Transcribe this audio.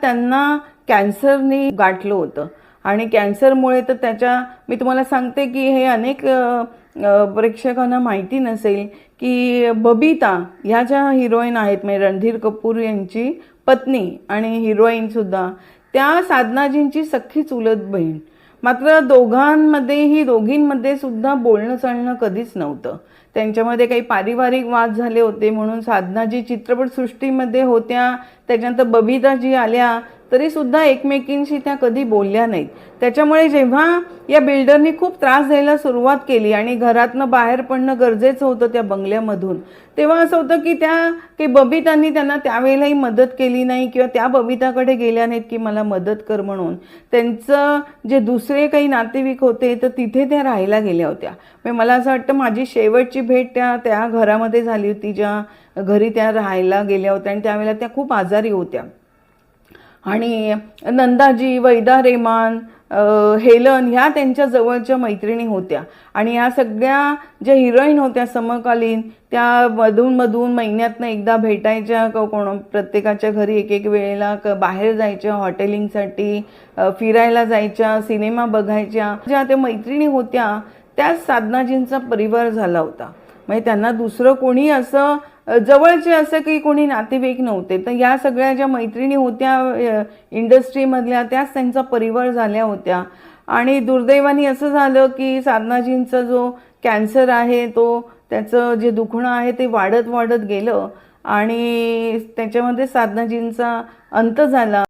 त्यांना कॅन्सरने गाठलं होतं. आणि कॅन्सरमुळे तर त्याच्या मी तुम्हाला सांगते की हे अनेक प्रेक्षकांना माहिती नसेल की बबीता ह्या ज्या हिरोईन आहेत म्हणजे रणधीर कपूर यांची पत्नी आणि हिरोईनसुद्धा त्या साधनाजींची सख्खी चुलत बहीण. मात्र दोघांमध्येही दोघींमध्ये सुद्धा बोलणं चालणं कधीच नव्हतं. त्यांच्यामध्ये काही पारिवारिक वाद झाले होते म्हणून साधनाजी चित्रपटसृष्टीमध्ये होत्या. त्याच्यानंतर बबिताजी आल्या. तरी सुद्धा एकमेकींशी त्या कधी बोलल्या नाहीत. त्याच्यामुळे जेव्हा या बिल्डरनी खूप त्रास द्यायला सुरुवात केली आणि घरातनं बाहेर पडणं गरजेचं होतं त्या बंगल्यामधून तेव्हा असं होतं की त्या की बबितांनी त्यांना त्यावेळेलाही मदत केली नाही किंवा त्या बबिताकडे गेल्या नाहीत की मला मदत कर म्हणून. त्यांचं जे दुसरे काही नातेवाईक होते तर तिथे त्या राहायला गेल्या होत्या. म्हणजे मला असं वाटतं माझी शेवटची भेट त्या त्या घरामध्ये झाली होती ज्या घरी त्या राहायला गेल्या होत्या आणि त्यावेळेला त्या खूप आजारी होत्या. आणि नंदाजी वैदा रेमान हेलन ह्या त्यांच्या जवळच्या मैत्रिणी होत्या. आणि ह्या सगळ्या ज्या हिरोईन होत्या समकालीन त्या मधून मधून महिन्यातनं एकदा भेटायच्या कोण प्रत्येकाच्या घरी एक एक वेळेला क- बाहेर जायच्या हॉटेलिंगसाठी फिरायला जायच्या सिनेमा बघायच्या. ज्या त्या मैत्रिणी होत्या त्याच साधनाजींचा परिवार झाला होता. म्हणजे त्यांना दुसरं कोणी असं जवळचे असं काही कोणी नातेवाईक नव्हते. तर या सगळ्या ज्या मैत्रिणी होत्या इंडस्ट्रीमधल्या त्याच त्यांचा परिवार झाल्या होत्या. आणि दुर्दैवाने असं झालं की साधनाजींचा जो कॅन्सर आहे तो त्याचं जे दुखणं आहे ते वाढत वाढत गेलं. आणि त्याच्यामध्ये साधनाजींचा अंत झाला.